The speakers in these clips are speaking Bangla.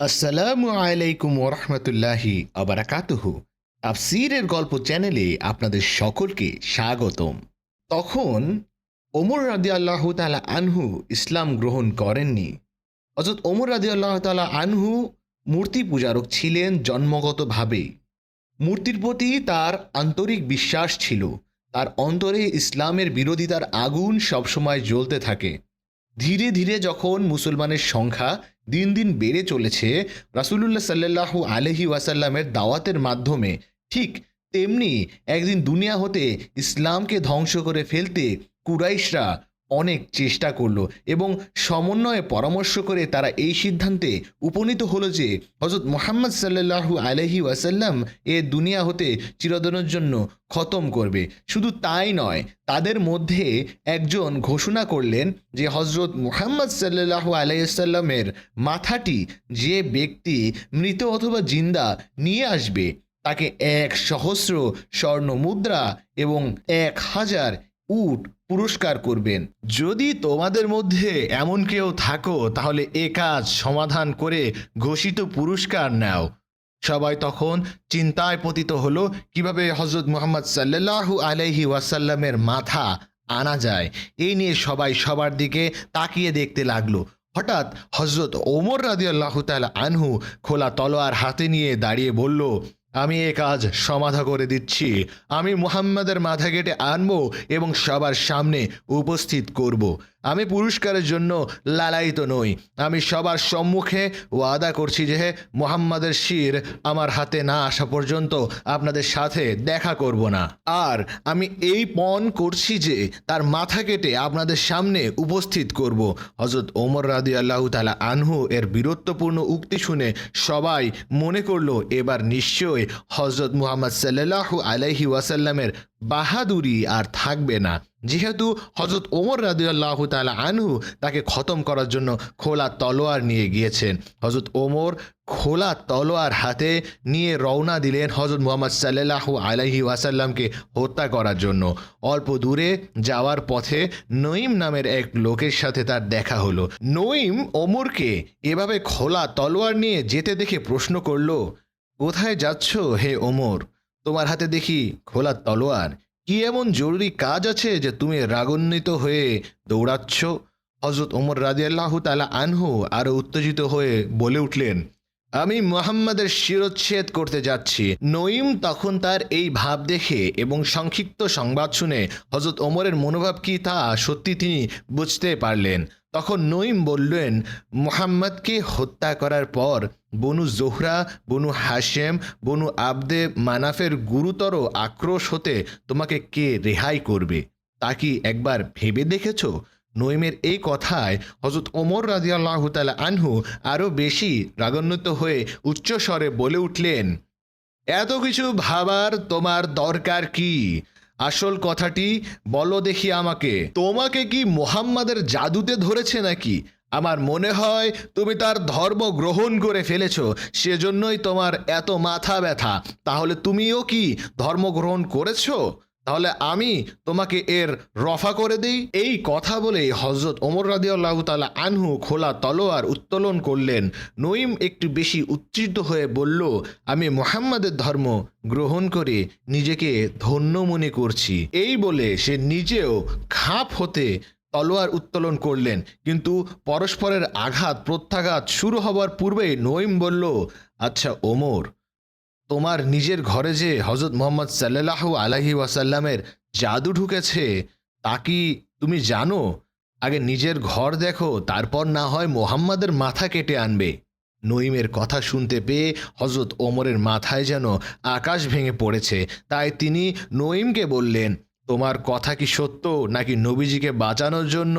আসসালামু আলাইকুম ওরহমতুল্লাহি আবরাকাতুহু। তাফসিরের গল্প চ্যানেলে আপনাদের সকলকে স্বাগতম। তখন ওমর রাদি আল্লাহ তালা আনহু ইসলাম গ্রহণ করেননি। অর্থাৎ ওমর রাদি আল্লাহ তালা আনহু মূর্তি পূজারক ছিলেন জন্মগতভাবেই মূর্তির প্রতি তার আন্তরিক বিশ্বাস ছিল। তার অন্তরে ইসলামের বিরোধিতার আগুন সবসময় জ্বলতে থাকে। ধীরে ধীরে যখন মুসলমানের সংখ্যা দিন দিন বেড়ে চলেছে, রাসুলুল্লাহ সাল্লাহ আলহি ওয়াসাল্লামের দাওয়াতের মাধ্যমে ঠিক তেমনি একদিন দুনিয়া হতে ইসলামকে ধ্বংস করে ফেলতে কুরাইশরা অনেক চেষ্টা করল এবং সমন্বয়ে পরামর্শ করে তারা এই সিদ্ধান্তে উপনীত হলো যে হজরত মোহাম্মদ সাল্লাহু আলহি ওয়াসাল্লাম এ দুনিয়া হতে চিরদনের জন্য খতম করবে। শুধু তাই নয়, তাদের মধ্যে একজন ঘোষণা করলেন যে হজরত মুহাম্মদ সাল্লাহু আলাইসাল্লামের মাথাটি যে ব্যক্তি মৃত অথবা জিন্দা নিয়ে আসবে, তাকে এক সহস্র স্বর্ণ মুদ্রা এবং এক হাজার উট পুরস্কার করবেন। যদি তোমাদের মধ্যে এমন কেউ থাকো, তাহলে এ কাজ সমাধান করে ঘোষিত পুরস্কার নাও। সবাই তখন চিন্তায় পতিত হলো, কীভাবে হজরত মুহাম্মদ সাল্লাল্লাহু আলাইহি ওয়াসাল্লামের মাথা আনা যায়। এই নিয়ে সবাই সবার দিকে তাকিয়ে দেখতে লাগল। হঠাৎ হজরত ওমর রাজি আল্লাহ আনহু খোলা তলোয়ার হাতে নিয়ে দাঁড়িয়ে বলল আমি এ কাজ সমাধা করে দিচ্ছি আমি মুহাম্মাদের মাথা কেটে আনব এবং সবার সামনে উপস্থিত করব। আমি পুরস্কারের জন্য লালায়িত নই। আমি সবার সম্মুখে ওয়াদা করছি যে মোহাম্মদের শির আমার হাতে না আসা পর্যন্ত আপনাদের সাথে দেখা করব না। আর আমি এই পণ করছি যে তার মাথা কেটে আপনাদের সামনে উপস্থিত করব। হজরত ওমর রাদি আল্লাহ তালা আনহু এর বীরত্বপূর্ণ উক্তি শুনে সবাই মনে করল, এবার নিশ্চয় হজরত মুহাম্মদ সাল্লাহ আলাইহি ওয়াসাল্লামের বাহাদুরি আর থাকবে না। যেহেতু হজরত ওমর রাদিয়াল্লাহু তালা আনহু তাকে খতম করার জন্য খোলা তলোয়ার নিয়ে গিয়েছেন। হজরত ওমর খোলা তলোয়ার হাতে নিয়ে রওনা দিলেন হজরত মোহাম্মদ সাল্লাহু আলাইহি ওয়াসাল্লামকে হত্যা করার জন্য। অল্প দূরে যাওয়ার পথে নঈম নামের এক লোকের সাথে তার দেখা হলো। নঈম ওমরকে এভাবে খোলা তলোয়ার নিয়ে যেতে দেখে প্রশ্ন করল, কোথায় যাচ্ছ হে ওমর? তোমার হাতে দেখি খোলা তলোয়ার। কি এমন জরুরি কাজ আছে যে তুমি রাগান্বিত হয়ে দৌড়াচ্ছ? হজরত ওমর রাজিয়াল্লাহ তালা আনহু আরও উত্তেজিত হয়ে বলে উঠলেন, আমি মোহাম্মদের শিরোচ্ছেদ করতে যাচ্ছি। নঈম তখন তার এই ভাব দেখে এবং সংক্ষিপ্ত সংবাদ শুনে হজরত ওমরের মনোভাব কি তা সত্যি তিনি বুঝতে পারলেন। তখন নঈম বললেন, মোহাম্মদকে হত্যা করার পর বনু জোহরা, বনু হাশেম, বনু আবদে মানাফের গুরুতর আক্রোশ হতে তোমাকে কে রেহাই করবে? তা কি একবার ভেবে দেখেছ? নইমের এই কথায় হজরত ওমর রাজিয়াল্লাহ তালা আনহু আরও বেশি রাগান্বিত হয়ে উচ্চস্বরে বলে উঠলেন, এত কিছু ভাবার তোমার দরকার কি? আসল কথাটি বলো দেখি আমাকে। তোমাকে কি মোহাম্মদের জাদুতে ধরেছে নাকি? আমার মনে হয় তুমি তার ধর্ম গ্রহণ করে ফেলেছ, সেজন্যই তোমার এত মাথা ব্যথা। তাহলে তুমিও কি ধর্ম গ্রহণ করেছ? তাহলে আমি তোমাকে এর রফা করে দিই। এই কথা বলে হজরত ওমর রাদিয়াল্লাহ তালা আনহু খোলা তলোয়ার উত্তোলন করলেন। নঈম একটু বেশি উত্তেজিত হয়ে বলল, আমি মোহাম্মদের ধর্ম গ্রহণ করে নিজেকে ধন্য মনে করছি। এই বলে সে নিজেও খাপ হতে তলোয়ার উত্তোলন করলেন। কিন্তু পরস্পরের আঘাত, প্রত্যাঘাত শুরু হবার পূর্বেই নঈম বলল আচ্ছা ওমর তোমার নিজের ঘরে যে হজরত মোহাম্মদ সাল্লাহ আলাহি ওয়াসাল্লামের জাদু ঢুকেছে, তা কি তুমি জানো? আগে নিজের ঘর দেখো, তারপর না হয় মোহাম্মদের মাথা কেটে আনবে। নঈমের কথা শুনতে পেয়ে হজরত ওমরের মাথায় যেন আকাশ ভেঙে পড়েছে, তাই তিনি নঈমকে বললেন, তোমার কথা কি সত্য নাকি নবীজিকে বাঁচানোর জন্য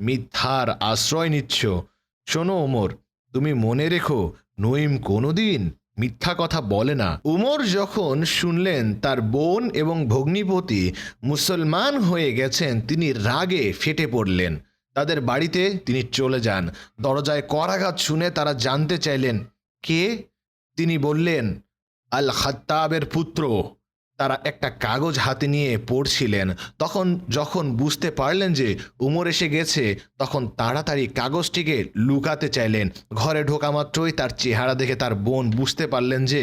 মিথ্যার আশ্রয় নিচ্ছ? শোনো ওমর, তুমি মনে রেখো, নঈম কোনোদিন মিথ্যা কথা বলে না। উমর যখন শুনলেন তার বোন এবং ভগ্নিপতি মুসলমান হয়ে গেছেন, তিনি রাগে ফেটে পড়লেন। তাদের বাড়িতে তিনি চলে যান। দরজায় করাঘাত শুনে তারা জানতে চাইলেন, কে? তিনি বললেন আল খাত্তাবের পুত্র। তারা একটা কাগজ হাতে নিয়ে পড়ছিলেন। তখন যখন বুঝতে পারলেন যে উমর এসে গেছে, তখন তাড়াতাড়ি কাগজটিকে লুকাতে চাইলেন। ঘরে ঢোকা মাত্রই তার চেহারা দেখে তার বোন বুঝতে পারলেন যে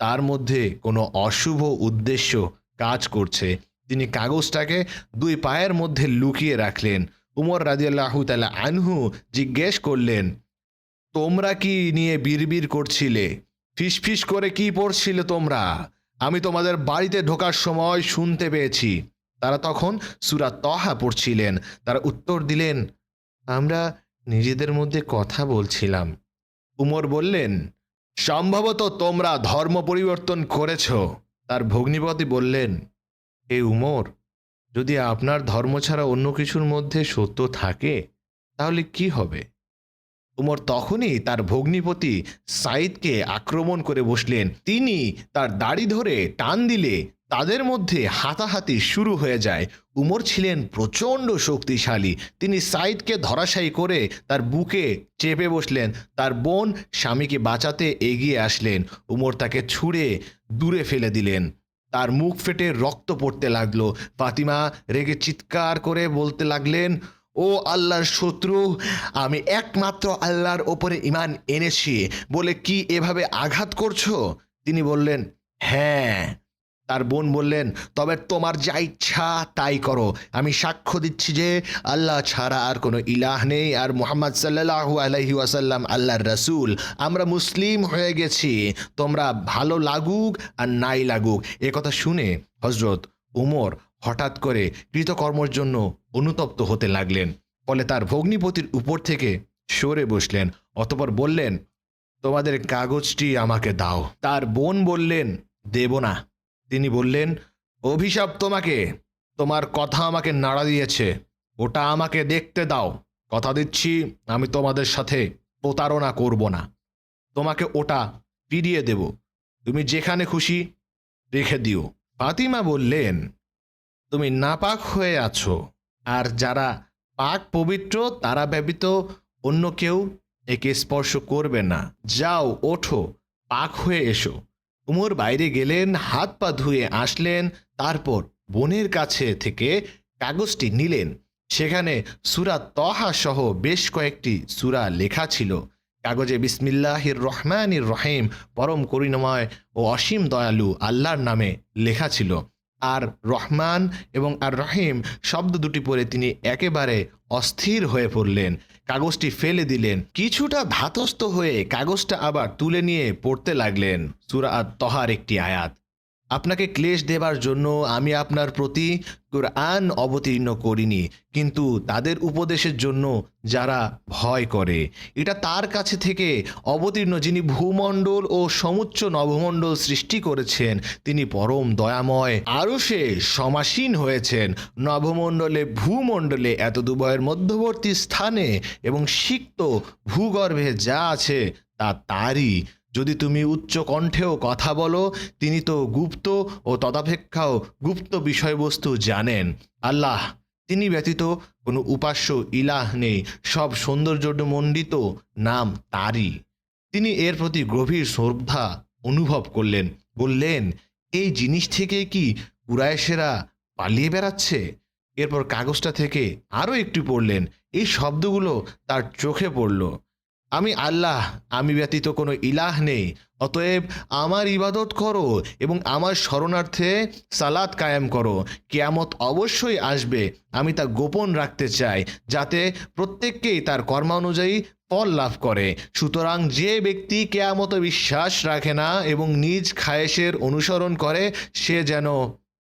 তার মধ্যে কোনো অশুভ উদ্দেশ্য কাজ করছে। তিনি কাগজটাকে দুই পায়ের মধ্যে লুকিয়ে রাখলেন। উমর রাজিয়াল্লাহু তালা আনহু জিজ্ঞেস করলেন, তোমরা কি নিয়ে বিড়বিড় করছিলে? ফিসফিস করে কি পড়ছিলে তোমরা? আমি তোমাদের বাড়িতে ঢোকার সময় শুনতে পেয়েছি। তারা তখন সুরা তহা পড়ছিলেন। তারা উত্তর দিলেন, আমরা নিজেদের মধ্যে কথা বলছিলাম। উমর বললেন, সম্ভবত তোমরা ধর্ম পরিবর্তন করেছ। তার ভগ্নিপতি বললেন এ উমর, যদি আপনার ধর্ম ছাড়া অন্য কিছুর মধ্যে সত্য থাকে, তাহলে কি হবে? উমর তখনই তার ভগ্নিপতি সাইদকে আক্রমণ করে বসলেন। তিনি তার দাড়ি ধরে টান দিলে তাদের মধ্যে হাতাহাতি শুরু হয়ে যায়। উমর ছিলেন প্রচণ্ড শক্তিশালী। তিনি সাইদকে ধরাশায়ী করে তার বুকে চেপে বসলেন। তার বোন স্বামীকে বাঁচাতে এগিয়ে আসলেন। উমর তাকে ছুঁড়ে দূরে ফেলে দিলেন। তার মুখ ফেটে রক্ত পড়তে লাগল। ফাতিমা রেগে চিৎকার করে বলতে লাগলেন ও আল্লাহর শত্রু, আমি একমাত্র আল্লাহর ওপরে ইমান এনেছি। বলে কি এভাবে আঘাত করছ? তিনি বললেন হ্যাঁ। তার বোন বললেন, তবে তোমার যা ইচ্ছা তাই করো। আমি সাক্ষ্য দিচ্ছি যে আল্লাহ ছাড়া আর কোনো ইলাহ নেই। আর মোহাম্মদ সাল্লাহু আলহি ওয়াসাল্লাম আল্লাহর রসুল। আমরা মুসলিম হয়ে গেছি। তোমরা ভালো লাগুক আর নাই লাগুক। কথা শুনে হজরত উমর হঠাৎ করে কৃতকর্মর জন্য অনুতপ্ত হতে লাগলেন। ফলে তার ভগ্নিপতির উপর থেকে সরে বসলেন, অতপর বললেন, তোমাদের কাগজটি আমাকে দাও। তার বোন বললেন, দেব না। তিনি বললেন, অভিশাপ তোমাকে। তোমার কথা আমাকে নাড়া দিয়েছে। ওটা আমাকে দেখতে দাও। কথা দিচ্ছি, আমি তোমাদের সাথে প্রতারণা করব না। তোমাকে ওটা ফিরিয়ে দেব। তুমি যেখানে খুশি রেখে দিও। ফাতিমা বললেন, তুমি নাপাক হয়ে আছো। আর যারা পাক পবিত্র, তারা ব্যতীত অন্য কেউ একে স্পর্শ করবে না। যাও, ওঠো, পাক হয়ে এসো। উমর বাইরে গেলেন, হাত পা ধুয়ে আসলেন, তারপর বোনের কাছে থেকে কাগজটি নিলেন। সেখানে সুরা তহা সহ বেশ কয়েকটি সুরা লেখা ছিল। কাগজে বিসমিল্লাহির রহমানির রহিম, পরম করুণাময় ও অসীম দয়ালু আল্লাহর নামে লেখা ছিল। আর রহমান এবং আর রহিম শব্দ দুটি পরে তিনি একেবারে অস্থির হয়ে পড়লেন। কাগজটি ফেলে দিলেন। কিছুটা ধাতস্থ হয়ে কাগজটা আবার তুলে নিয়ে পড়তে লাগলেন। সুরা তহার একটি আয়াত। আপনাকে ক্লেশ দেবার জন্য আমি আপনার প্রতি কোরআন অবতীর্ণ করিনি, কিন্তু তাদের উপদেশের জন্য যারা ভয় করে। এটা তার কাছে থেকে অবতীর্ণ যিনি ভূমণ্ডল ও সমুচ্চ নভমণ্ডল সৃষ্টি করেছেন, তিনি পরম দয়াময়। আরও সে সমাসীন হয়েছেন নভমণ্ডলে ভূমণ্ডলে এত দুভয়ের মধ্যবর্তী স্থানে এবং সিক্ত ভূগর্ভে যা আছে তা তারই যদি তুমি উচ্চ কণ্ঠেও কথা বলো, তিনি তো গুপ্ত ও তদাপেক্ষাও গুপ্ত বিষয়বস্তু জানেন। আল্লাহ, তিনি ব্যতীত কোনো উপাস্য ইলাহ নেই, সব সৌন্দর্যমণ্ডিত নাম তারই। তিনি এর প্রতি গভীর শ্রদ্ধা অনুভব করলেন। বললেন, এই জিনিস থেকে কি কুরাইশেরা পালিয়ে বেড়াচ্ছে? এরপর কাগজটা থেকে আরও একটু পড়লেন। এই শব্দগুলো তার চোখে পড়ল। আমি আল্লাহ, আমি ব্যতীত কোনো ইলাহ নেই। অতএব আমার ইবাদত করো এবং আমার শরণার্থে সালাদ কায়েম করো। কেয়ামত অবশ্যই আসবে। আমি তা গোপন রাখতে চাই, যাতে প্রত্যেককেই তার কর্মানুযায়ী ফল লাভ করে। সুতরাং যে ব্যক্তি কেয়ামতে বিশ্বাস রাখে না এবং নিজ খায়েশের অনুসরণ করে, সে যেন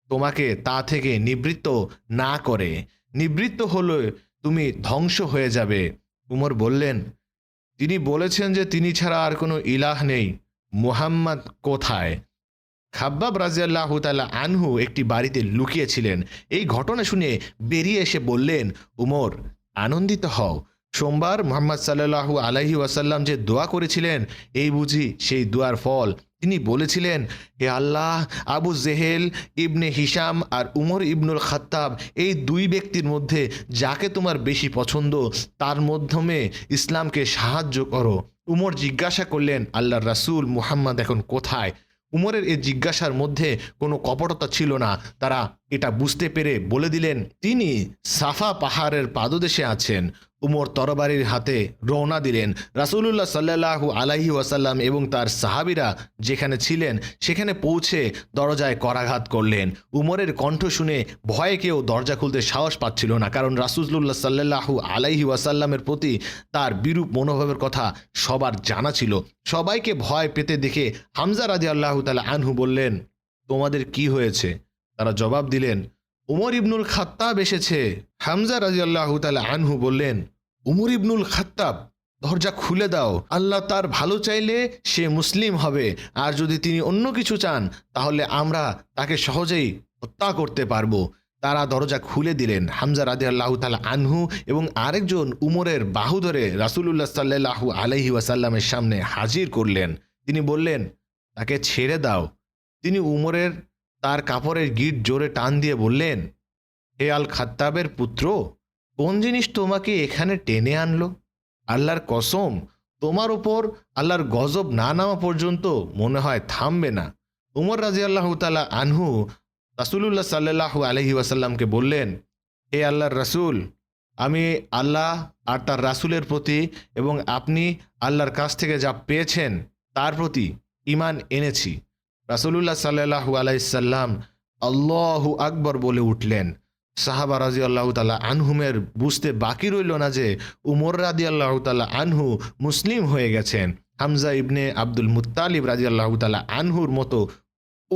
তোমাকে তা থেকে নিবৃত্ত না করে। নিবৃত্ত হলে তুমি ধ্বংস হয়ে যাবে। উমর বললেন তিনি বলেছেন যে তিনি ছাড়া আর কোনো ইলাহ নেই। মুহাম্মদ কোথায়? খাব্বাব রাজিয়াল্লাহ তালা আনহু একটি বাড়িতে লুকিয়েছিলেন। এই ঘটনা শুনে বেরিয়ে এসে বললেন, উমর, আনন্দিত হও। সোমবার মোহাম্মদ সাল্লাহু আলাহি ওয়াসাল্লাম যে দোয়া করেছিলেন, এই বুঝি সেই দোয়ার ফল। তিনি বলেছিলেন, হে আল্লাহ, আবু জেহেল, ইবনে হিসাম আর উমর ইবনুল খাত্তাব, এই দুই ব্যক্তির মধ্যে যাকে তোমার বেশি পছন্দ, তার মাধ্যমে ইসলামকে সাহায্য করো। উমর জিজ্ঞাসা করলেন আল্লাহ রাসূল মুহাম্মদ এখন কোথায়? উমরের এই জিজ্ঞাসার মধ্যে কোনো কপটতা ছিল না। তারা এটা বুঝতে পেরে বলে দিলেন, তিনি সাফা পাহাড়ের পাদদেশে আছেন। উমর তরবারির হাতে রওনা দিলেন। রাসূলুল্লাহ সাল্লাল্লাহু আলাইহি ওয়াসাল্লাম এবং তার সাহাবিরা যেখানে ছিলেন, সেখানে পৌঁছে দরজায় করাঘাত করলেন। উমরের কণ্ঠ শুনে ভয়ে কেউ দরজা খুলতে সাহস পাচ্ছিল না, কারণ রাসূলুল্লাহ সাল্লাল্লাহু আলাইহি ওয়াসাল্লামের প্রতি তার বিরূপ মনোভাবের কথা সবার জানা ছিল। সবাইকে ভয় পেতে দেখে হামজা রাজি আল্লাহ তালা আনহু বললেন, তোমাদের কি হয়েছে? তারা জবাব দিলেন, উমর ইবনুল খাত্তাব এসেছে। হামজা রাজি আল্লাহ তালা আনহু বললেন উমর ইবনুল খাত্তাব, দরজা খুলে দাও, আল্লাহ তার ভালো চাইলে সে মুসলিম হবে। আর যদি তিনি অন্য কিছু চান, তাহলে আমরা তাকে সহজেই হত্যা করতে পারব। তারা দরজা খুলে দিলেন। হামজা রাজি আল্লাহ তালা আনহু এবং আরেকজন উমরের বাহু ধরে রাসুলুল্লাহ সাল্লাহু আলহি ওয়াসাল্লামের সামনে হাজির করলেন। তিনি বললেন, তাকে ছেড়ে দাও। তিনি উমরের তার কাপড়ের গিট জোরে টান দিয়ে বললেন, হে আল খাত্তাবের পুত্র কোন জিনিস তোমাকে এখানে টেনে আনলো? আল্লাহর কসম, তোমার ওপর আল্লাহর গজব না নামা পর্যন্ত মনে হয় থামবে না। উমর রাজি আল্লাহ তালা আনহু রাসুলুল্লাহ সাল্লাহু আলহি ওয়াসাল্লামকে বললেন, হে আল্লাহর রাসূল, আমি আল্লাহ আর তার রাসূলের প্রতি এবং আপনি আল্লাহর কাছ থেকে যা পেয়েছেন তার প্রতি ইমান এনেছি। রাসূলুল্লাহ সাল্লাহু আলাইসাল্লাম আল্লাহু আকবর বলে উঠলেন সাহাবা রাজি আল্লাহ তালা আনহুমের বুঝতে বাকি রইল না যে উমর রাজি আল্লাহ তালা আনহু মুসলিম হয়ে গেছেন। হামজা ইবনে আব্দুল মুতালিব রাজি আল্লাহ তালা আনহুর মতো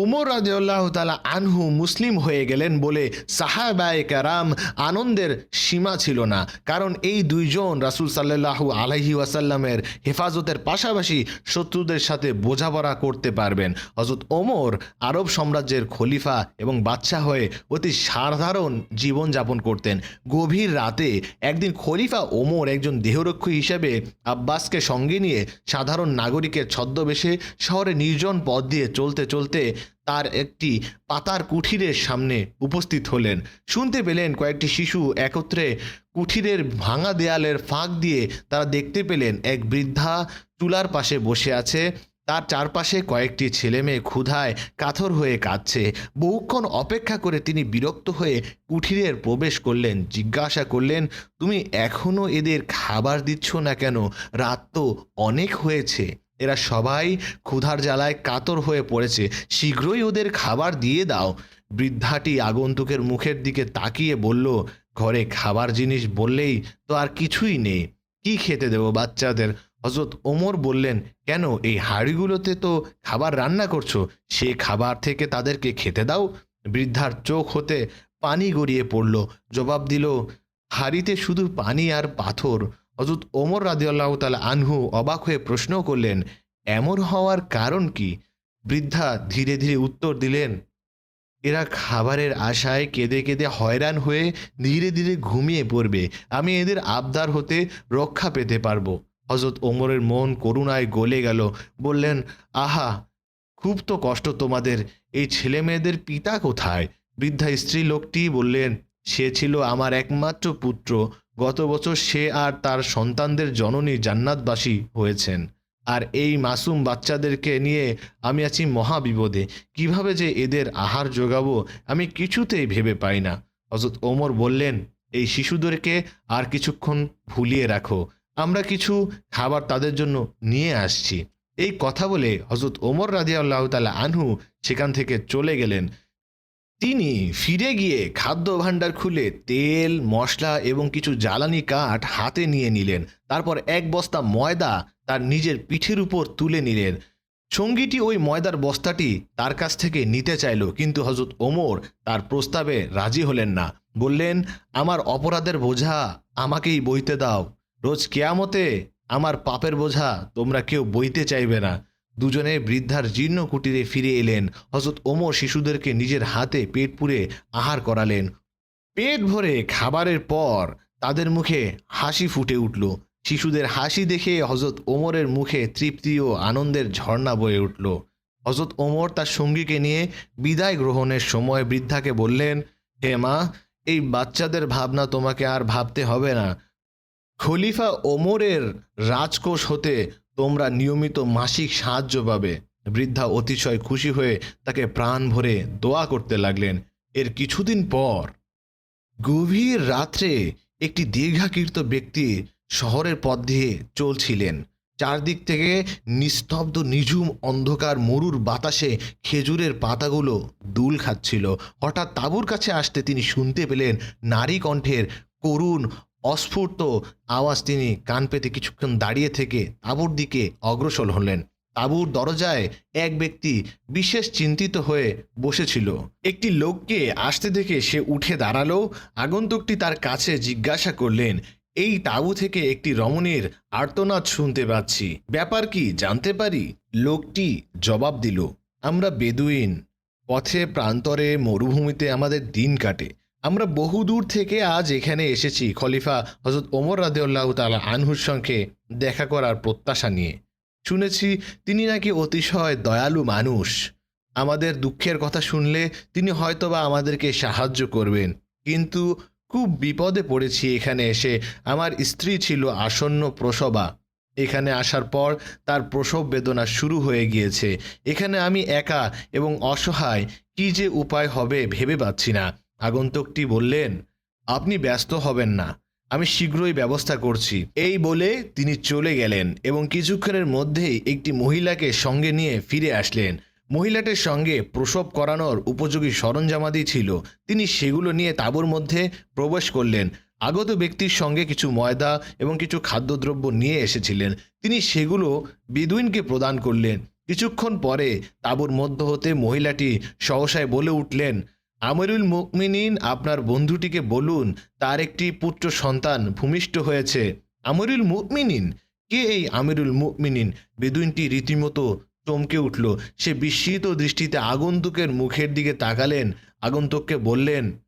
উমর রাজিউল্লাহ তালা আনহু মুসলিম হয়ে গেলেন বলে সাহাবায়ে কারাম আনন্দের সীমা ছিল না। কারণ এই দুইজন রাসূল সাল্লাল্লাহু আলাইহি ওয়াসাল্লামের হেফাজতের পাশাপাশি শত্রুদের সাথে বোঝাপড়া করতে পারবেন। হজরত ওমর আরব সাম্রাজ্যের খলিফা এবং বাদশাহ হয়ে অতি সাধারণ জীবনযাপন করতেন। গভীর রাতে একদিন খলিফা ওমর একজন দেহরক্ষী হিসেবে আব্বাসকে সঙ্গে নিয়ে সাধারণ নাগরিকের ছদ্মবেশে শহরে নির্জন পথ দিয়ে চলতে চলতে তার একটি পাতার কুঠিরের সামনে উপস্থিত হলেন। শুনতে পেলেন কয়েকটি শিশু একত্রে কুঠিরের ভাঙা দেয়ালের ফাঁক দিয়ে তারা দেখতে পেলেন এক বৃদ্ধা চুলার পাশে বসে আছে। তার চারপাশে কয়েকটি ছেলে মেয়ে ক্ষুধায় কাথর হয়ে কাঁদছে। বহুক্ষণ অপেক্ষা করে তিনি বিরক্ত হয়ে কুঠিরের প্রবেশ করলেন। জিজ্ঞাসা করলেন, তুমি এখনও এদের খাবার দিচ্ছ না কেন? রাত তো অনেক হয়েছে। এরা সবাই ক্ষুধার জ্বালায় কাতর হয়ে পড়েছে। শীঘ্রই ওদের খাবার দিয়ে দাও। বৃদ্ধাটি আগন্তুকের মুখের দিকে তাকিয়ে বলল, ঘরে খাবার জিনিস বললেই তো আর কিছুই নেই। কি খেতে দেবো বাচ্চাদের? হজরত ওমর বললেন, কেন, এই হাঁড়িগুলোতে তো খাবার রান্না করছ। সে খাবার থেকে তাদেরকে খেতে দাও। বৃদ্ধার চোখ হতে পানি গড়িয়ে পড়ল। জবাব দিল, হাড়িতে শুধু পানি আর পাথর। হজরত ওমর রাদিয়াল্লাহ তালা আনহু অবাক হয়ে প্রশ্ন করলেন, এমন হওয়ার কারণ কি? বৃদ্ধা ধীরে ধীরে উত্তর দিলেন, এরা খাবারের আশায় কেঁদে কেঁদে হয়রান হয়ে ধীরে ধীরে ঘুমিয়ে পড়বে। আমি এদের আবদার হতে রক্ষা পেতে পারব। হজরত ওমরের মন করুণায় গলে গেল, বললেন, আহা, খুব তো কষ্ট তোমাদের, এই ছেলে মেয়েদের পিতা কোথায়? বৃদ্ধা স্ত্রী লোকটি বললেন, সে ছিল আমার একমাত্র পুত্র গত বছর সে আর তার সন্তানদের জননী জান্নাতবাসী হয়েছেন। আর এই মাসুম বাচ্চাদেরকে নিয়ে আমি আছি মহাবিপদে। কীভাবে যে এদের আহার যোগাবো, আমি কিছুতেই ভেবে পাই না। হজরত ওমর বললেন, এই শিশুদেরকে আর কিছুক্ষণ ভুলিয়ে রাখো। আমরা কিছু খাবার তাদের জন্য নিয়ে আসছি। এই কথা বলে হজরত ওমর রাজিয়াল্লাহ তালা আনহু সেখান থেকে চলে গেলেন। তিনি ফিরে গিয়ে খাদ্য ভাণ্ডার খুলে তেল, মশলা এবং কিছু জ্বালানি কাঠ হাতে নিয়ে নিলেন। তারপর এক বস্তা ময়দা তার নিজের পিঠের উপর তুলে নিলেন। সঙ্গীটি ওই ময়দার বস্তাটি তার কাছ থেকে নিতে চাইল, কিন্তু হজরত ওমর তার প্রস্তাবে রাজি হলেন না। বললেন, আমার অপরাধের বোঝা আমাকেই বইতে দাও। রোজ কেয়ামতে আমার পাপের বোঝা তোমরা কেউ বইতে চাইবে না। দুজনে বৃদ্ধার জীর্ণ কুটিরে ফিরে এলেন। হজরত ওমর শিশুদেরকে নিজের হাতে পেট পুরে আহার করালেন। পেট ভরে খাবারের পর তাদের মুখে হাসি ফুটে উঠল। শিশুদের হাসি দেখে হজরত ওমরের মুখে তৃপ্তি ও আনন্দের ঝর্ণা বয়ে উঠল। হজরত ওমর তার সঙ্গীকে নিয়ে বিদায় গ্রহণের সময় বৃদ্ধাকে বললেন, হে মা, এই বাচ্চাদের ভাবনা তোমাকে আর ভাবতে হবে না। খলিফা ওমরের রাজকোষ হতে তোমরা নিয়মিত মাসিক সাহায্য পাবে। বৃদ্ধা অতিশয় খুশি হয়ে তাকে প্রাণ ভরে দোয়া করতে লাগলেন। এর কিছুদিন পর গভীর রাত্রে একটি দীর্ঘাকীর্ত ব্যক্তি শহরের পথ দিয়ে চলছিলেন। চারদিক থেকে নিস্তব্ধ, নিঝুম অন্ধকার, মরুর বাতাসে খেজুরের পাতাগুলো দুল খাচ্ছিল। হঠাৎ তাঁবুর কাছে আসতে তিনি শুনতে পেলেন নারী কণ্ঠের করুণ অস্ফুট আওয়াজ তিনি কান পেতে কিছুক্ষণ দাঁড়িয়ে থেকে তাঁবুর দিকে অগ্রসর হলেন। তাঁবুর দরজায় এক ব্যক্তি বিশেষ চিন্তিত হয়ে বসেছিল। একটি লোককে আসতে দেখে সে উঠে দাঁড়াল। আগন্তুকটি তার কাছে জিজ্ঞাসা করলেন, এই তাঁবু থেকে একটি রমণীর আর্তনাদ শুনতে পাচ্ছি। ব্যাপার কি জানতে পারি? লোকটি জবাব দিল, আমরা বেদুইন। পথে, প্রান্তরে, মরুভূমিতে আমাদের দিন কাটে। আমরা বহু দূর থেকে আজ এখানে এসেছি। খলিফা হজরত ওমর রাদেউল্লাহ তালা আনহুর সঙ্গে দেখা করার প্রত্যাশা নিয়ে। শুনেছি তিনি নাকি অতিশয় দয়ালু মানুষ। আমাদের দুঃখের কথা শুনলে তিনি হয়তোবা আমাদেরকে সাহায্য করবেন। কিন্তু খুব বিপদে পড়েছি এখানে এসে। আমার স্ত্রী ছিল আসন্ন প্রসবা। এখানে আসার পর তার প্রসব বেদনা শুরু হয়ে গিয়েছে। এখানে আমি একা এবং অসহায়। কি যে উপায় হবে ভেবে পাচ্ছি না। আগন্তুকটি বললেন, আপনি ব্যস্ত হবেন না, আমি শীঘ্রই ব্যবস্থা করছি। এই বলে তিনি চলে গেলেন এবং কিছুক্ষণের মধ্যেই একটি মহিলাকে সঙ্গে নিয়ে ফিরে আসলেন। মহিলাটির সঙ্গে প্রসব করানোর উপযোগী সরঞ্জামাদি ছিল। তিনি সেগুলো নিয়ে তাঁবুর মধ্যে প্রবেশ করলেন। আগত ব্যক্তির সঙ্গে কিছু ময়দা এবং কিছু খাদ্যদ্রব্য নিয়ে এসেছিলেন। তিনি সেগুলো বিদুইনকে প্রদান করলেন। কিছুক্ষণ পরে তাঁবুর মধ্য হতে মহিলাটি সহসায় বলে উঠলেন আমিরুল মুকমিনিন আপনার বন্ধুটিকে বলুন, তার একটি পুত্র সন্তান ভূমিষ্ঠ হয়েছে। আমিরুল মুকমিনিন কে এই আমিরুল মুকমিনিন বেদুইনটি রীতিমতো চমকে উঠল। সে বিস্মিত দৃষ্টিতে আগন্তুকের মুখের দিকে তাকালেন। আগন্তুককে বললেন,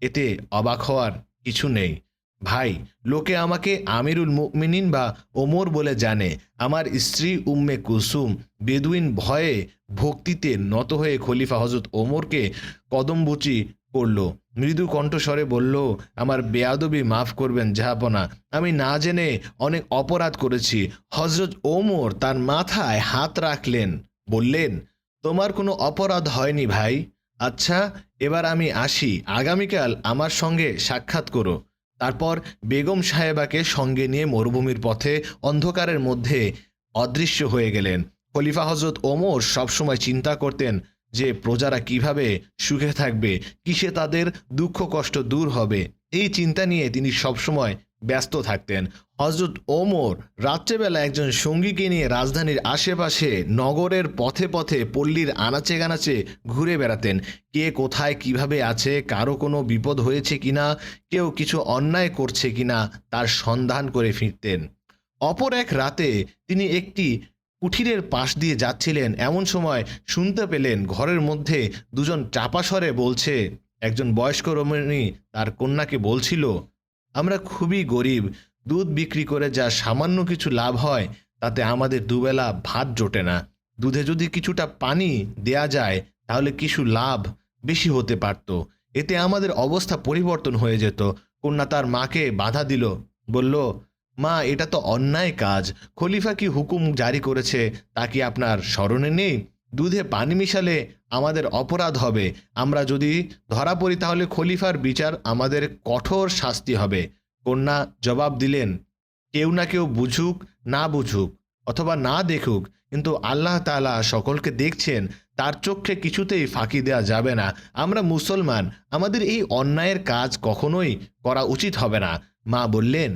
এতে অবাক হওয়ার কিছু নেই। ভাই, লোকে আমাকে আমিরুল মুকমিনিন বা ওমর বলে জানে। আমার স্ত্রী উম্মে কুসুম বেদুইন ভয়ে ভক্তিতে নত হয়ে খলিফা হজরত ওমরকে কদমবুচি করল। মৃদু কণ্ঠস্বরে বলল, আমার বেয়াদবি মাফ করবেন জাহাপনা আমি না জেনে অনেক অপরাধ করেছি। হজরত ওমর তার মাথায় হাত রাখলেন। বললেন, তোমার কোনো অপরাধ হয়নি ভাই। আচ্ছা এবার আমি আসি। আগামীকাল আমার সঙ্গে সাক্ষাৎ করো। তারপর বেগম সাহেবাকে সঙ্গে নিয়ে মরুভূমির পথে অন্ধকারের মধ্যে অদৃশ্য হয়ে গেলেন। খলিফা হজরত ওমর সবসময় চিন্তা করতেন যে প্রজারা কীভাবে সুখে থাকবে, কিসে তাদের দুঃখ কষ্ট দূর হবে। এই চিন্তা নিয়ে তিনি সবসময় ব্যস্ত থাকতেন। হজরত ওমর রাত্রেবেলা একজন সঙ্গীকে নিয়ে রাজধানীর আশেপাশে নগরের পথে পথে পল্লীর আনাচে গানাচে ঘুরে বেড়াতেন। কে কোথায় কীভাবে আছে, কারও কোনো বিপদ হয়েছে কিনা, কেউ কিছু অন্যায় করছে কিনা তার সন্ধান করে ফিরতেন। অপর এক রাতে তিনি একটি কুঠিরের পাশ দিয়ে যাচ্ছিলেন। এমন সময় শুনতে পেলেন ঘরের মধ্যে দুজন চাপাস্বরে বলছে, একজন বয়স্ক রমণী তার কন্যাকে বলছিল আমরা খুবই গরিব, দুধ বিক্রি করে যা সামান্য কিছু লাভ হয়, তাতে আমাদের দুবেলা ভাত জোটে না। দুধে যদি কিছুটা পানি দেয়া যায়, তাহলে কিছু লাভ বেশি হতে পারত। এতে আমাদের অবস্থা পরিবর্তন হয়ে যেত। কন্যা তার মাকে বাধা দিল, বলল, মা, এটা তো অন্যায় কাজ। খলিফা কি হুকুম জারি করেছে, তা কি আপনার স্মরণে নেই? দুধে পানি মিশালে আমাদের অপরাধ হবে। আমরা যদি ধরা পড়ি তাহলে খলিফার বিচার আমাদের কঠোর শাস্তি হবে। কন্যা জবাব দিলেন, কেউ না কেউ বুঝুক, না বুঝুক অথবা না দেখুক, কিন্তু আল্লাহ তাআলা সকলকে দেখছেন, তার চোখে কিছুতেই ফাঁকি দেওয়া যাবে না। আমরা মুসলমান, আমাদের এই অন্যায়ের কাজ কখনোই করা উচিত হবে না। মা বললেন,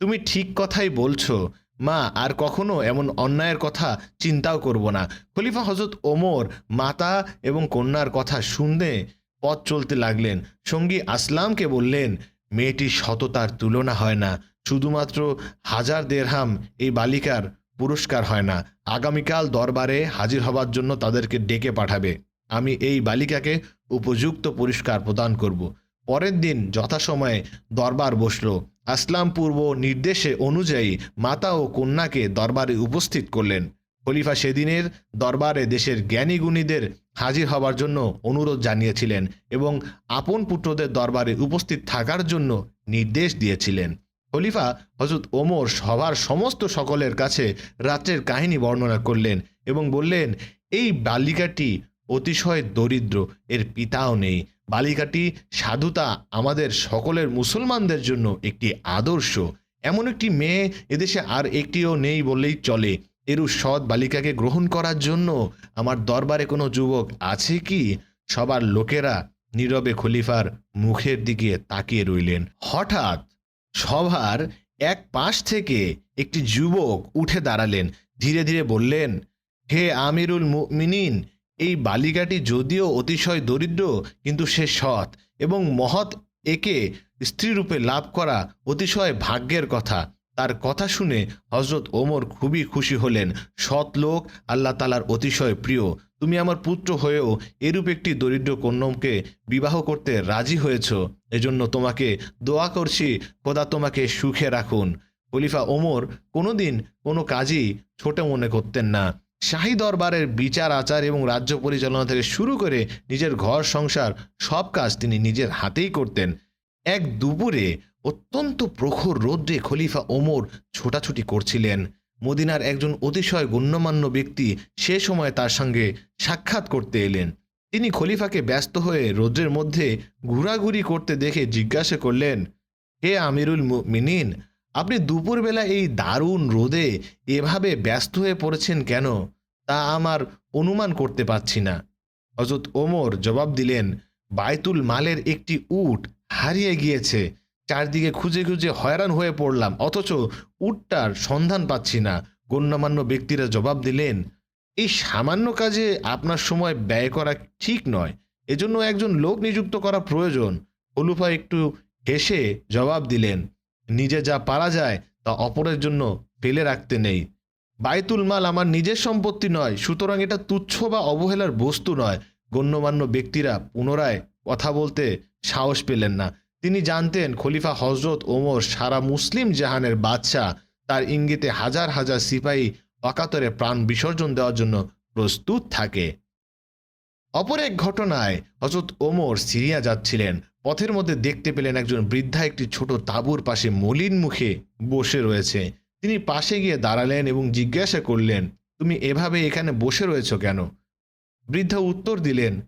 তুমি ঠিক কথাই বলছো। মা, আর কখনো এমন অন্যায়ের কথা চিন্তাও করব না। খলিফা হজরত ওমর, মাতা এবং কন্যার কথা শুনে পথ চলতে লাগলেন। সঙ্গী আসলামকে বললেন, মেয়েটির সততার তুলনা হয় না। শুধুমাত্র হাজার দেড়হাম এই বালিকার পুরস্কার হয় না। আগামীকাল দরবারে হাজির হবার জন্য তাদেরকে ডেকে পাঠাবে। আমি এই বালিকাকে উপযুক্ত পুরস্কার প্রদান করব। পরের দিন যথাসময়ে দরবার বসল। আসলাম পূর্ব নির্দেশে অনুযায়ী মাতা ও কন্যাকে দরবারে উপস্থিত করলেন। খলিফা সেদিনের দরবারে দেশের জ্ঞানী গুণীদের হাজির হবার জন্য অনুরোধ জানিয়েছিলেন এবং আপন পুত্রদের দরবারে উপস্থিত থাকার জন্য নির্দেশ দিয়েছিলেন। খলিফা হজরত ওমর সবার সমস্ত সকলের কাছে রাত্রের কাহিনী বর্ণনা করলেন এবং বললেন, এই বালিকাটি অতিশয় দরিদ্র, এর পিতাও নেই। বালিকাটি সাধুতা আমাদের সকলের মুসলমানদের জন্য একটি আদর্শ। এমন একটি মেয়ে এদেশে আর একটিও নেই বললেই চলে। এরু সৎ বালিকাকে গ্রহণ করার জন্য আমার দরবারে কোনো যুবক আছে কি? সবার লোকেরা নীরবে খলিফার মুখের দিকে তাকিয়ে রইলেন। হঠাৎ সভার এক পাশ থেকে একটি যুবক উঠে দাঁড়ালেন। ধীরে ধীরে বললেন, হে আমিরুল মুমিনিন এই বালিকাটি যদিও অতিশয় দরিদ্র, কিন্তু সে সৎ এবং মহৎ। একে স্ত্রীরূপে লাভ করা অতিশয় ভাগ্যের কথা। তার কথা শুনে হজরত ওমর খুবই খুশি হলেন। সৎ লোক আল্লাহ তালার অতিশয় প্রিয়। তুমি আমার পুত্র হয়েও এরূপ একটি দরিদ্র কন্যমকে বিবাহ করতে রাজি হয়েছ। এজন্য তোমাকে দোয়া করছি, খোদা তোমাকে সুখে রাখুন। খলিফা ওমর কোনোদিন কোনো কাজই ছোট মনে করতেন না। শাহী দরবারের বিচার, আচার এবং রাজ্য পরিচালনা থেকে শুরু করে নিজের ঘর, সংসার, সব কাজ তিনি নিজের হাতেই করতেন। এক দুপুরে অত্যন্ত প্রখর রৌদ্রে খলিফা ওমর ছোটাছুটি করছিলেন। মদিনার একজন অতিশয় গণ্যমান্য ব্যক্তি সে সময় তার সঙ্গে সাক্ষাৎ করতে এলেন। তিনি খলিফাকে ব্যস্ত হয়ে রৌদ্রের মধ্যে ঘোরাঘুরি করতে দেখে জিজ্ঞাসা করলেন, হে আমিরুল মিনিন আপনি দুপুরবেলা এই দারুণ রোদে এভাবে ব্যস্ত হয়ে পড়েছেন কেন? তা আমার অনুমান করতে পারছি না। হজরত ওমর জবাব দিলেন বায়তুল মালের একটি উট হারিয়ে গিয়েছে। চারদিকে খুঁজে খুঁজে হয়রান হয়ে পড়লাম। অথচ উটটার সন্ধান পাচ্ছি না। গণ্যমান্য ব্যক্তিরা জবাব দিলেন, এই সামান্য কাজে আপনার সময় ব্যয় করা ঠিক নয়। এজন্য একজন লোক নিযুক্ত করা প্রয়োজন। হলুফা একটু হেসে জবাব দিলেন নিজে যা পারা যায় তা অপরের জন্য ফেলে রাখতে নেই। বায়তুল মাল আমার নিজের সম্পত্তি নয়, সুতরাং এটা তুচ্ছ বা অবহেলার বস্তু নয়। গণ্যমান্য ব্যক্তিরা পুনরায় কথা বলতে সাহস পেলেন না। তিনি জানতেন খলিফা হজরত ওমর সারা মুসলিম জাহানের বাদশাহ, তার ইঙ্গিতে হাজার হাজার সিপাহী অকাতরে প্রাণ বিসর্জন দেওয়ার জন্য প্রস্তুত থাকে। অপর এক ঘটনায় হজরত ওমর সিরিয়া যাচ্ছিলেন। পথের মধ্যে দেখতে পেলেন একজন বৃদ্ধা একটি ছোট তাঁবুর পাশে মলিন মুখে বসে রয়েছে। তিনি পাশে গিয়ে দাঁড়ালেন এবং জিজ্ঞাসা করলেন, তুমি এভাবে এখানে বসে রয়েছ কেন? বৃদ্ধা উত্তর দিলেন,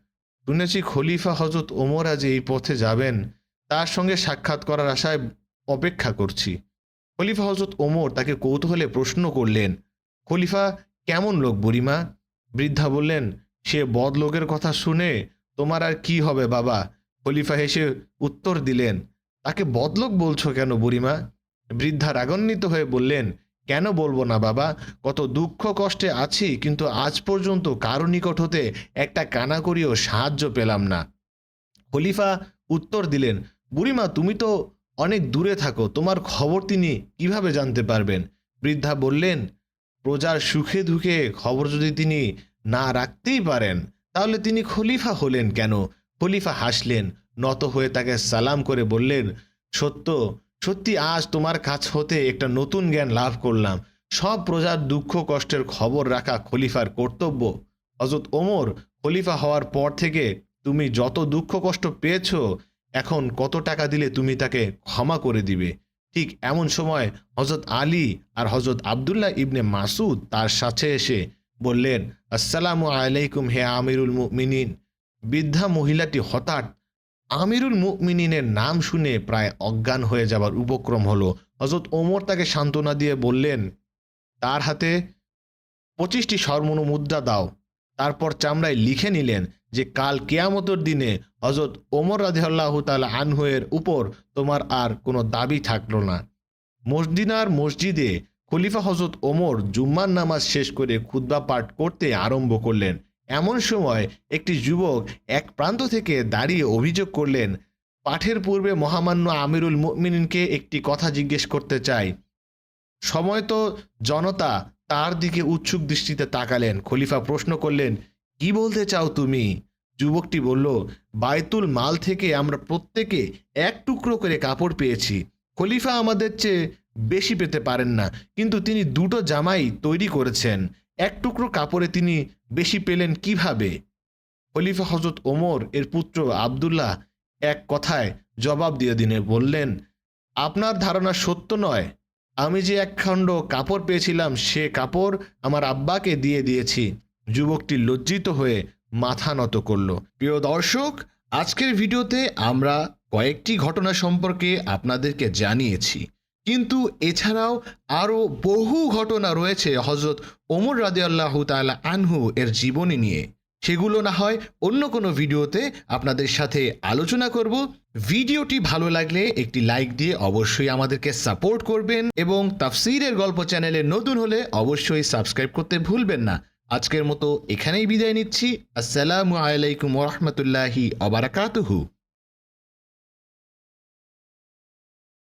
শুনেছি খলিফা হজরত ওমর আজ এই পথে যাবেন। তার সঙ্গে সাক্ষাৎ করার আশায় অপেক্ষা করছি। খলিফা হজরত ওমর তাকে কৌতূহলে প্রশ্ন করলেন, খলিফা, কেমন লোক বুড়িমা? বৃদ্ধা বললেন, সে বদ লোকের কথা শুনে তোমার আর কি হবে বাবা? খলিফা হেসে উত্তর দিলেন, তাকে বদলোক বলছো কেন বুড়িমা? বৃদ্ধা রাগান্বিত হয়ে বললেন, কেন বলব না বাবা? কত দুঃখ কষ্টে আছি, কিন্তু আজ পর্যন্ত কারও নিকট হতে একটা কানাকড়িও সাহায্য পেলাম না। খলিফা উত্তর দিলেন, বুড়িমা, তুমি তো অনেক দূরে থাকো, তোমার খবর তিনি কীভাবে জানতে পারবেন? বৃদ্ধা বললেন, প্রজার সুখে দুঃখে খবর যদি তিনি না রাখতেই পারেন, তাহলে তিনি খলিফা হলেন কেন? খলিফা হাসলেন, নত হয়ে তাকে সালাম করে বললেন, সত্য, সত্যি আজ তোমার কাছ হতে একটা নতুন জ্ঞান লাভ করলাম। সব প্রজার দুঃখ কষ্টের খবর রাখা খলিফার কর্তব্য। হজরত ওমর, খলিফা হওয়ার পর থেকে তুমি যত দুঃখ কষ্ট পেয়েছ, এখন কত টাকা দিলে তুমি তাকে ক্ষমা করে দিবে? ঠিক এমন সময় হজরত আলী আর হজরত আবদুল্লাহ ইবনে মাসুদ তার সাথে এসে বললেন, আসসালামু আলাইকুম হে আমিরুল মুমিনিন। বৃদ্ধা মহিলাটি হঠাৎ আমিরুল মুমিনিনের নাম শুনে প্রায় অজ্ঞান হয়ে যাবার উপক্রম হলো। হজরত ওমর তাকে সান্ত্বনা দিয়ে বললেন, তার হাতে পঁচিশটি স্বর্মণ মুদ্রা দাও। তারপর চামড়ায় লিখে নিলেন যে, কাল কেয়ামতর দিনে হজরত ওমর রাজিহাল্লাহ তালা আনহুয়ের উপর তোমার আর কোনো দাবি থাকল না। মসজিনার মসজিদে খলিফা হজরত ওমর জুম্মার নামাজ শেষ করে খুদ্া পাঠ করতে আরম্ভ করলেন। এমন সময় একটি যুবক এক প্রান্ত থেকে দাঁড়িয়ে অভিযোগ করলেন, পাঠের পূর্বে মহামান্য আমিরুল মুমিনকে একটি কথা জিজ্ঞেস করতে চাই। সময় তো জনতা তার দিকে উৎসুক দৃষ্টিতে তাকালেন। খলিফা প্রশ্ন করলেন, কি বলতে চাও তুমি? যুবকটি বলল বায়তুল মাল থেকে আমরা প্রত্যেকে এক টুকরো করে কাপড় পেয়েছি। খলিফা আমাদের চেয়ে বেশি পেতে পারেন না, কিন্তু তিনি দুটো জামাই তৈরি করেছেন। এক টুকরো কাপড়ে তিনি বেশি পেলেন কীভাবে? খলিফা হজরত ওমর, এর পুত্র আবদুল্লাহ, এক কথায় জবাব দিয়ে দিনে বললেন, আপনার ধারণা সত্য নয়। আমি যে একখণ্ড কাপড় পেয়েছিলাম, সে কাপড় আমার আব্বাকে দিয়ে দিয়েছি। যুবকটি লজ্জিত হয়ে মাথা নত করল। প্রিয় দর্শক, আজকের ভিডিওতে আমরা কয়েকটি ঘটনা সম্পর্কে আপনাদেরকে জানিয়েছি। কিন্তু এছাড়াও আরও বহু ঘটনা রয়েছে হজরত ওমর রাদিয়াল্লাহ তাআলা আনহু এর জীবনী নিয়ে। সেগুলো না হয় অন্য কোনো ভিডিওতে আপনাদের সাথে আলোচনা করব। ভিডিওটি ভালো লাগলে একটি লাইক দিয়ে অবশ্যই আমাদেরকে সাপোর্ট করবেন এবং তাফসিরের গল্প চ্যানেলে নতুন হলে অবশ্যই সাবস্ক্রাইব করতে ভুলবেন না। আজকের মতো এখানেই বিদায় নিচ্ছি। আসসালামু আলাইকুম ওরহমতুল্লাহি অবরাকাতুহু